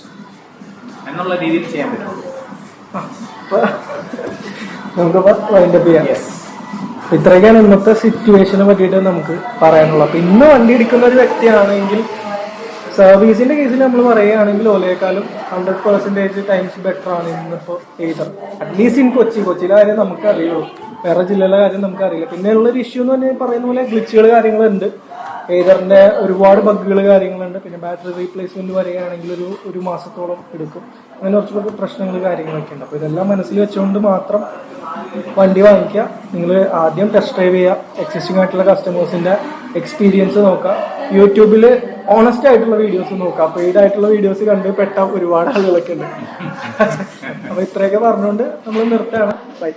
എന്നുള്ള രീതിയിൽ ചെയ്യാൻ പറ്റും. നമുക്ക് വൈൻഡപ്പ് ചെയ്യാം. ഇത്രയൊക്കെയാണ് ഇന്നത്തെ സിറ്റുവേഷനെ പറ്റിയിട്ട് നമുക്ക് പറയാനുള്ളത്. അപ്പൊ ഇന്ന് വണ്ടി എടുക്കുന്ന ഒരു വ്യക്തിയാണെങ്കിൽ സർവീസിന്റെ കേസിൽ നമ്മൾ പറയുകയാണെങ്കിൽ ഓലയേക്കാളും ഹൺഡ്രഡ് പെർസെന്റേജ് ടൈംസ് ബെറ്റർ ആണ് ഇന്നിപ്പോൾ എയ്തർ അറ്റ്ലീസ്റ്റ് ഇൻ കൊച്ചി. കൊച്ചിയിലെ കാര്യം നമുക്ക് അറിയുള്ളൂ വേറെ ജില്ലയിലെ കാര്യം നമുക്ക് അറിയില്ല പിന്നെ ഉള്ളൊരു ഇഷ്യൂ എന്ന് പറഞ്ഞാൽ പറയുന്ന പോലെ ഗ്ലിച്ചുകൾ കാര്യങ്ങളുണ്ട് ഏതറിന്റെ ഒരുപാട് ബഗ്ഗുകൾ കാര്യങ്ങളുണ്ട്. പിന്നെ ബാറ്ററി റീപ്ലേസ്മെന്റ് വരികയാണെങ്കിൽ ഒരു ഒരു മാസത്തോളം എടുക്കും. അങ്ങനെ കുറച്ച് പ്രശ്നങ്ങൾ കാര്യങ്ങളൊക്കെ ഉണ്ട്. അപ്പോൾ ഇതെല്ലാം മനസ്സിൽ വെച്ചുകൊണ്ട് മാത്രം വണ്ടി വാങ്ങിക്കുക. നിങ്ങൾ ആദ്യം ടെസ്റ്റ് ഡ്രൈവ് ചെയ്യുക. എക്സിസ്റ്റിംഗ് ആയിട്ടുള്ള കസ്റ്റമേഴ്സിന്റെ എക്സ്പീരിയൻസ് നോക്കുക. യൂട്യൂബിൽ ഓണസ്റ്റ് ആയിട്ടുള്ള വീഡിയോസ് നോക്കുക. പെയ്ഡ് ആയിട്ടുള്ള വീഡിയോസ് കണ്ട് പെട്ട ഒരുപാട് ആളുകളൊക്കെ ഉണ്ട്. അപ്പോൾ ഇത്രയൊക്കെ പറഞ്ഞുകൊണ്ട് നമ്മൾ നിർത്തുകയാണ്. ബൈ